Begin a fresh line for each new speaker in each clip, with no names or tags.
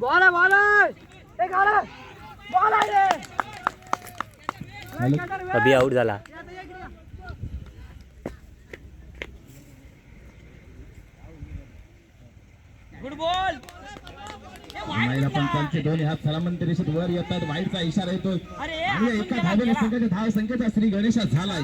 Ball ball एक ball आहे रे
अभि आउट झाला.
गुड बॉल
महिला पंचांचे दोन्ही हात सलामंत रेषेत वर येतात. वाईटचा इशारा येतोय.
अरे
आणि एका धावेने संघाच्या धाव संख्येचा श्री गणेशा झालाय.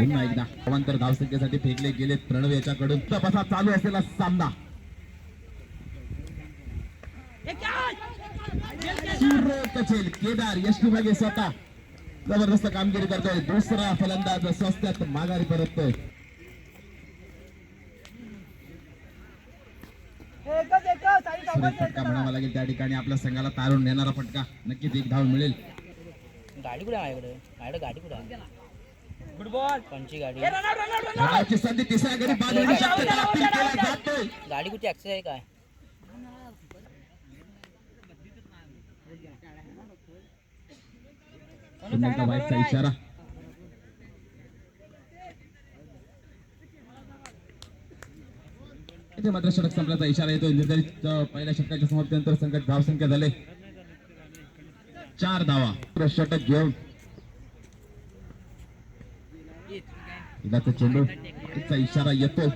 पुन्हा एकदा. अवांतर धावसंख्येसाठी फेकले गेले प्रणव याच्याकडून. तपासा चालू असलेला सामना. सुरेख चेल केदार मागे स्वतः. जबरदस्त कामगिरी करतोय. दुसरा फलंदाज स्वस्त्यात माघारी परततोय. फटका म्हणावा लागेल त्या ठिकाणी. आपल्या संघाला तारून नेणारा फटका नक्कीच एक धाव मिळेल.
गाडी कुठे आहे? माझ्याकडे माझ्याकडे गाडी कुठे कोणची गाडी?
Run out run out run
धावाची संधी तिसऱ्या गडी बाद होण्याची शक्यता अपील केला जातोय.
गाडी कुठे ऍक्सेस आहे काय?
इशारा. इथे मात्र षटक संपल्याचा इशारा येतोय. निर्धारित पहिल्या षटकाच्या समाप्तीनंतर संघात धावसंख्या झाले. चार धावा. षटक घेऊन इलाचा चेंडू. चा इशारा येतो.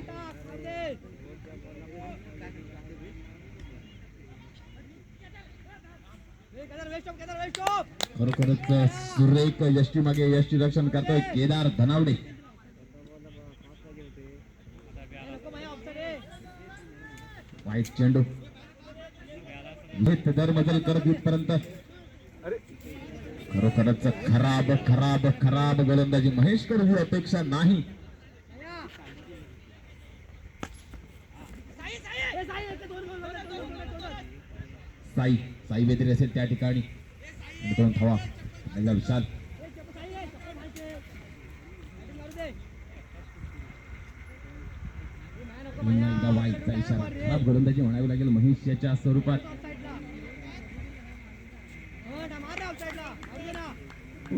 खरोखरच सुरेख यष्टी मागे यष्टी रक्षण करतोय केदार धनावडे. वाईट चेंडू. धर्मजल करत इथपर्यंत. खरोखरच खराब खराब खराब गोलंदाजी. महेश ही अपेक्षा नाही.
साई साई ए
वेत्री असेल त्या ठिकाणी. आणि विशाल. इशारा खराब गोलंदाजी म्हणावी लागेल महेश याच्या स्वरूपात.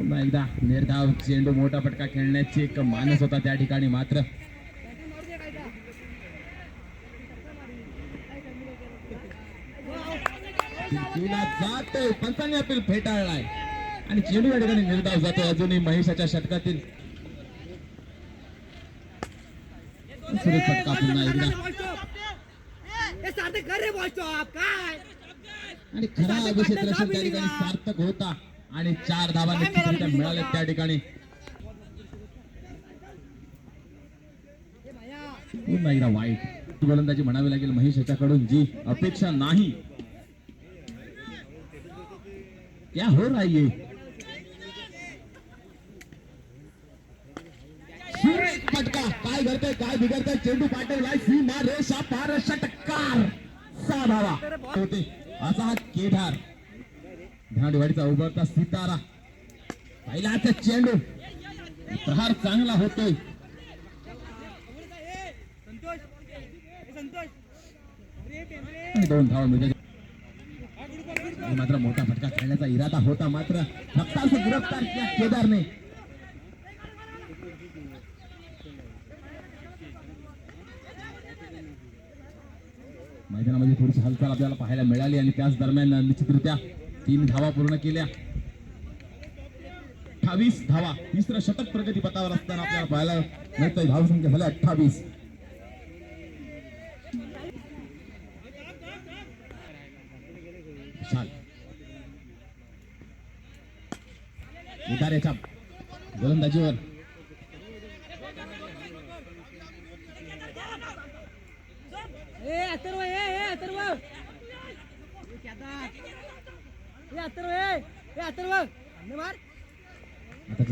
पुन्हा एकदा निर्धाव चेंडू मोठा फटका खेळण्याची एक मानस होता त्या ठिकाणी मात्र. जातोय पंचांनी अपील फेटाळलाय. आणि चेंडू या ठिकाणी निर्धाव जातोय अजूनही महेशाच्या षटकातील. फटका पुन्हा एकदा.
काय?
आणि खरा अभिषेक त्या ठिकाणी सार्थक होता. आणि चार धावा निश्चितरित्या मिळाल्या त्या ठिकाणी. पुन्हा एकदा वाईट. गोलंदाजी म्हणावी लागेल महेश याच्याकडून जी अपेक्षा नाही. क्या हो रहा है ये? सुरेख फटका काय घडतंय काय बिघडतंय? चेंडू पाठवलाय. सीमा रेषा पार षटकार सहा धावा. होते असा हा केदार धांडवाडीचा उभरता सितारा. पहिला आता चेंडू. प्रहार चांगला होतोय. दोन धावा म्हणजे मात्र मोठा फटका खेळण्याचा इरादा होता मात्र फक्ताच गिरफ्तार केला केदारने मैदानामध्ये थोडीशी हालचाल आपल्याला पाहायला मिळाली आणि त्याच दरम्यान निश्चितरित्या तीन धावा पूर्ण केल्या. अठ्ठावीस धावा. तिसरं शतक प्रगती पथावर असताना आपल्याला पाहायला मिळतंय. धावसंख्या झाल्या अठ्ठावीस. गोलंदाजीवर.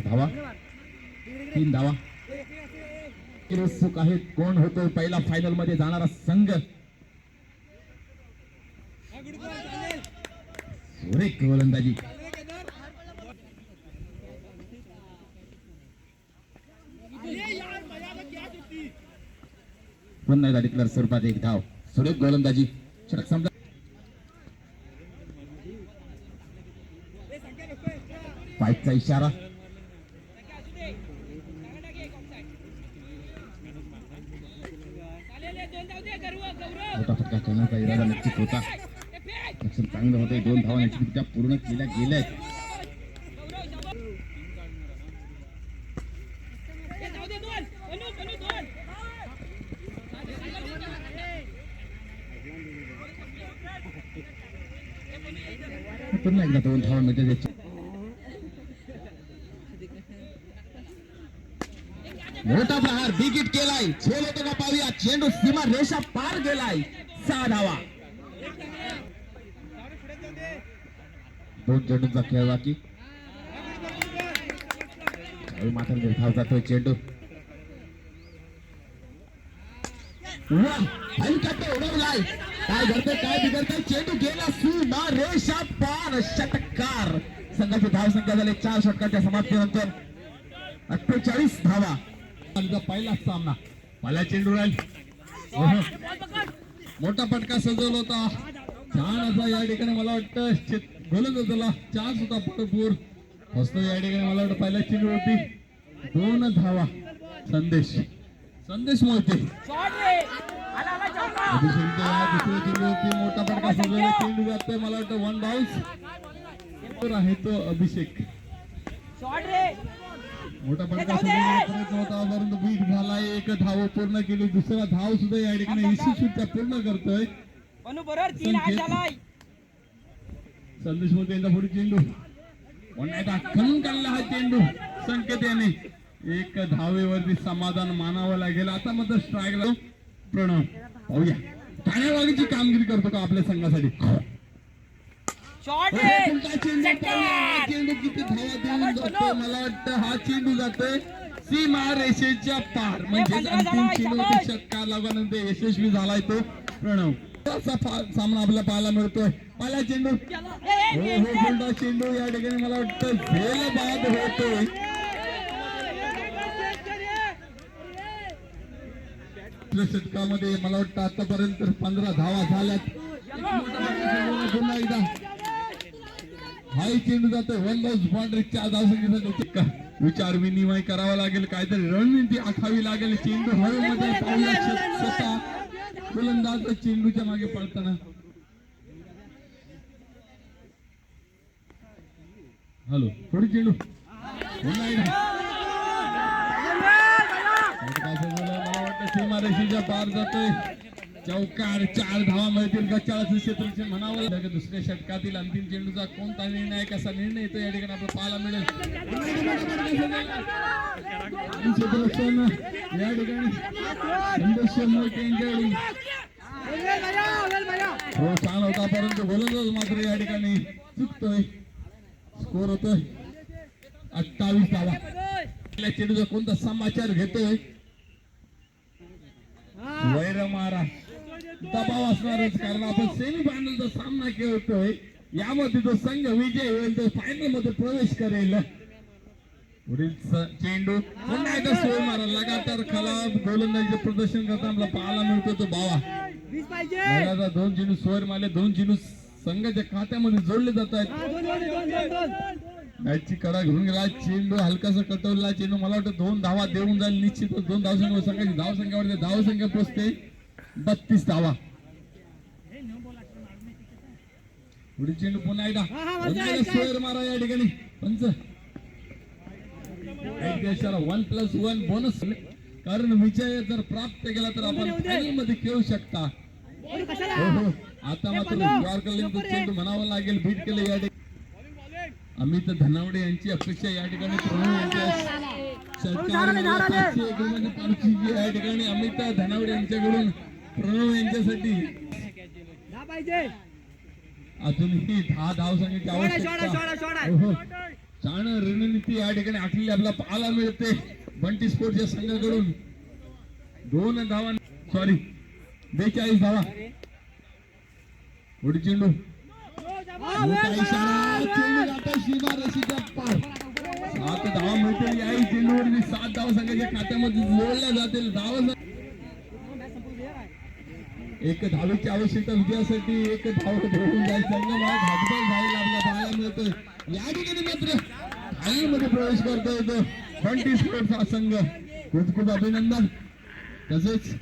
धावा. तीन धावा. उत्सुक आहेत. कोण होतोय पहिला फायनलमध्ये जाणारा संघ? सुरेख गोलंदाजी. पुन्हा एकदा डिक्लेअर स्वरूपात एक धाव. सुरेख गोलंदाजी. समजा पाईपचा इशारा
मोठा फटका करण्याचा इरादा नक्कीच होता रक्षण चांगलं होतं दोन धावा त्या पूर्ण केल्या गेल्या पुन्हा एकदा दोन धावा मिळते त्याची मोठा प्रहार बिगिट केलाय. झेल होतो का पाहूया. चेंडू सीमा रेषा पार गेलाय. सहा धावा. दोन चेंडूचा खेळ बाकी. काही मात्र निर्धाव जातोय चेंडू. हलका उडवलाय. काय घडतंय काय बिघडतंय? चेंडू गेला सीमा रेषा पार. षटकार. संघाची धाव संख्या झाली चार षटकाच्या समाप्तीनंतर अठ्ठेचाळीस धावा. आमचा पहिलाच सामना पहिला चेंडू राहील मोठा फटका सजवला होता छान असा या ठिकाणी मला वाटतं शेत- गोलंदाजाला चान्स होता भरपूर मस्त या ठिकाणी मला वाटतं पहिला चेंडू होती दोन धावा संदेश संदेश मोहिते अभिषेक मोठा फटका सजवला चेंडू जातोय मला वाटतं वन बाउन्स आहे तो अभिषेक मोठा फटका बीट झाला एक धाव पूर्ण केली दुसरा धाव सुद्धा या ठिकाणी यशस्वीरित्या पूर्ण करतोय. संदेश मोदी यांचा पुढे चेंडू. एकदा खणून काढला हा चेंडू. संकेत याने. एक धावेवरती समाधान मानावं लागेल. आता मात्र स्ट्राईक लावून प्रणव. पाहूया. टाळ्यावागीची कामगिरी करतो का आपल्या संघासाठी? किती धावा देऊन जातोय मला वाटतं हा चेंडू जातोय. सीमा रेषेच्या पार. म्हणजे अंतिम चेंडू षटकार लागल्यानंतर यशस्वी झालाय तो प्रणव. असा सामना आपल्याला पाहायला मिळतोय. पहिला चेंडू. हो हो चेंडू या ठिकाणी मला वाटतं झेल बाद होतोय षटकामध्ये मला वाटतं आतापर्यंत पंधरा धावा झाल्यात. पुन्हा एकदा चेंडू जातोय वन बाउन्स बाउंड्री चार धावसंख्येचा विचार विनिमय करावा लागेल. काहीतरी रणनीती आखावी लागेल. चेंडू हवेमध्ये स्वतः गोलंदाज चेंडूच्या मागे पळताना हॅलो थोडी चेंडू. मला वाटतं सीमारेषेच्या पार जातोय. चौकार चार धावा मिळतील का? चाळीस क्षेत्ररक्षण म्हणावं लागेल. दुसऱ्या षटकातील अंतिम चेंडूचा कोणता निर्णय आहे, कसा निर्णय येतो? या ठिकाणी आपल्याला पाहायला मिळेल. या ठिकाणी संदेश यांच्याकडून हो छान होता परंतु गोलंदाज मात्र या ठिकाणी चुकतोय. स्कोर होतोय. अठ्ठावीस धावा. चेंडूचा कोणता समाचार घेतोय? वैर मारा दबाव असणारच कारण आपण सेमी फायनलचा सामना खेळतोय. यामध्ये जो संघ विजय होईल तो फायनलमध्ये प्रवेश करेल. पुढील चेंडू. पुन्हा एकदा सोय मारा. लगातार खलाब गोलंदाजीचं प्रदर्शन करताना आपल्याला पाहायला मिळतो तो बावा. दोन चेंडू सोयर मारले. दोन चेंडू संघाच्या खात्यामध्ये जोडले जात आहेत मॅचची कडा घेऊन गेला. चेंडू हलकासा कटवला. चेंडू मला वाटतं दोन धावा देऊन जाईल. निश्चितच दोन धाव संख्या संघाची धाव संख्या वाढते धाव संख्या पोचते. बत्तीस धावा. पुढे चेंडू पुन्हा एकदा. सोयर मारा या ठिकाणी. पंच. देशाला वन प्लस वन बोनस कारण विजय जर प्राप्त केला तर आपण फायनलमध्ये खेळू शकता. हो हो. आता मात्र द्वारकालीनचं चेंडू म्हणावं लागेल बीट केलं या ठिकाणी. अमित धनावडे यांची अपेक्षा या ठिकाणी प्रणव यांच्या या ठिकाणी. अमित धनावडे यांच्याकडून प्रणव यांच्यासाठी अजूनही दहा धाव संख्येची
सोडा सोडा
आवश्यकता
सोडा सोडा
हो छान रणनीती या ठिकाणी आखलेली आपल्याला पाहायला मिळते. बंटी स्पोर्टच्या संघाकडून. दोन धावा. सॉरी बेचाळीस धावा. पुढे चेंडू सात धावा मिळतील. याही चेंडूवरती सात धावा संघाच्या खात्यामध्ये जोडल्या जातील. धावा एक धावेची आवश्यकता विजयासाठी एक धाव घेऊन जाईल संघ मला हातबल धावेला आपल्याला पाहायला मिळतोय. या ठिकाणी मात्र फायनलमध्ये प्रवेश करता येतो बंटी स्पोर्ट्स हा संघ. खूप खूप अभिनंदन. तसेच